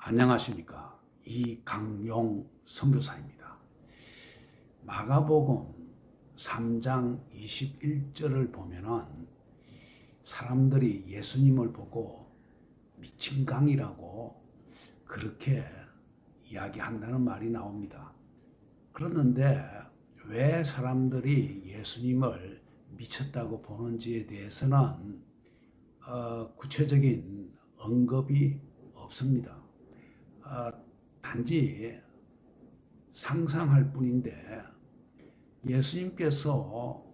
안녕하십니까 이강용 선교사입니다. 마가복음 3장 21절을 보면은 사람들이 예수님을 보고 미친 강이라고 그렇게 이야기한다는 말이 나옵니다. 그러는데 왜 사람들이 예수님을 미쳤다고 보는지에 대해서는 어, 구체적인 언급이 없습니다. 어, 단지 상상할 뿐인데 예수님께서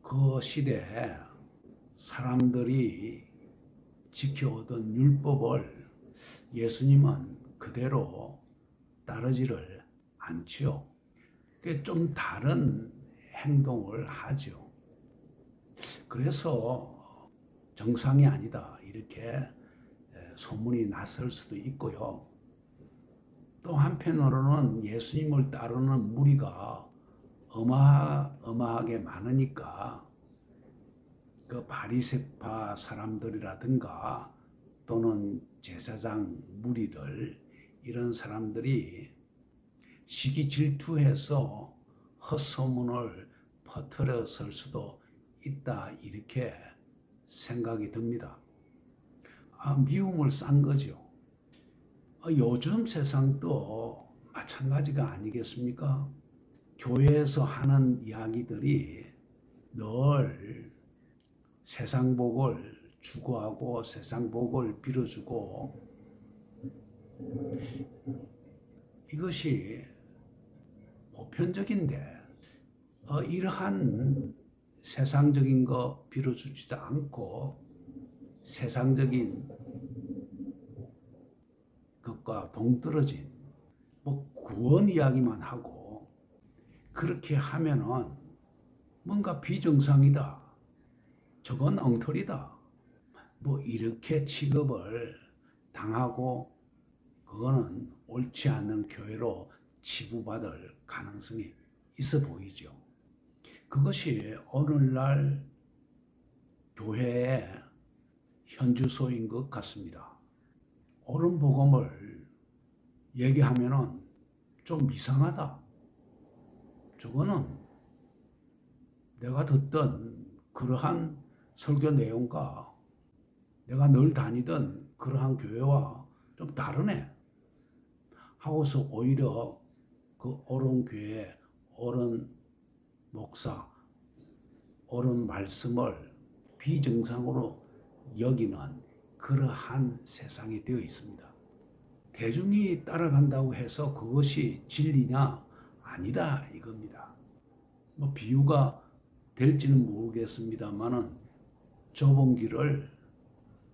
그 시대에 사람들이 지켜오던 율법을 예수님은 그대로 따르지를 않지요. 그게 좀 다른 행동을 하죠. 그래서 정상이 아니다 이렇게 소문이 났을 수도 있고요. 또 한편으로는 예수님을 따르는 무리가 어마, 어마하게 많으니까 그 바리새파 사람들이라든가 또는 제사장 무리들 이런 사람들이 시기 질투해서 헛소문을 퍼뜨렸을 수도 있다 이렇게 생각이 듭니다. 아, 미움을 싼 거죠. 아, 요즘 세상도 마찬가지가 아니겠습니까? 교회에서 하는 이야기들이 늘 세상 복을 추구하고 세상 복을 빌어주고 이것이 보편적인데 어, 이러한 세상적인 거 빌어주지도 않고 세상적인 것과 동떨어진 뭐 구원 이야기만 하고 그렇게 하면은 뭔가 비정상이다. 저건 엉터리다. 뭐 이렇게 취급을 당하고 그거는 옳지 않는 교회로 치부받을 가능성이 있어 보이죠. 그것이 오늘날 교회의 현주소인 것 같습니다. 옳은 복음을 얘기하면은 좀 이상하다. 저거는 내가 듣던 그러한 설교 내용과 내가 늘 다니던 그러한 교회와 좀 다르네. 하고서 오히려 그 옳은 교회, 옳은 목사, 옳은 말씀을 비정상으로 여기는 그러한 세상이 되어 있습니다. 대중이 따라간다고 해서 그것이 진리냐? 아니다 이겁니다. 뭐 비유가 될지는 모르겠습니다만은 좁은 길을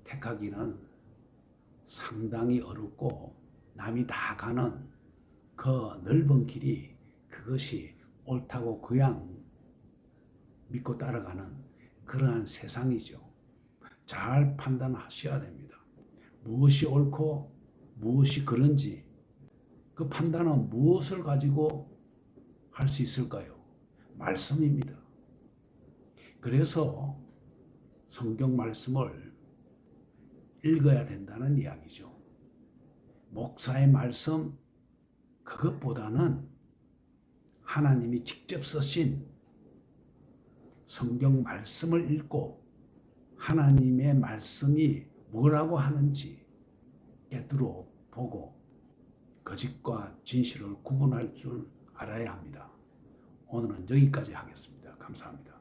택하기는 상당히 어렵고 남이 다 가는 그 넓은 길이 그것이 옳다고 그냥 믿고 따라가는 그러한 세상이죠. 잘 판단하셔야 됩니다. 무엇이 옳고 무엇이 그런지 그 판단은 무엇을 가지고 할 수 있을까요? 말씀입니다. 그래서 성경 말씀을 읽어야 된다는 이야기죠. 목사의 말씀 그것보다는 하나님이 직접 쓰신 성경 말씀을 읽고 하나님의 말씀이 뭐라고 하는지 깨뚫어 보고 거짓과 진실을 구분할 줄 알아야 합니다. 오늘은 여기까지 하겠습니다. 감사합니다.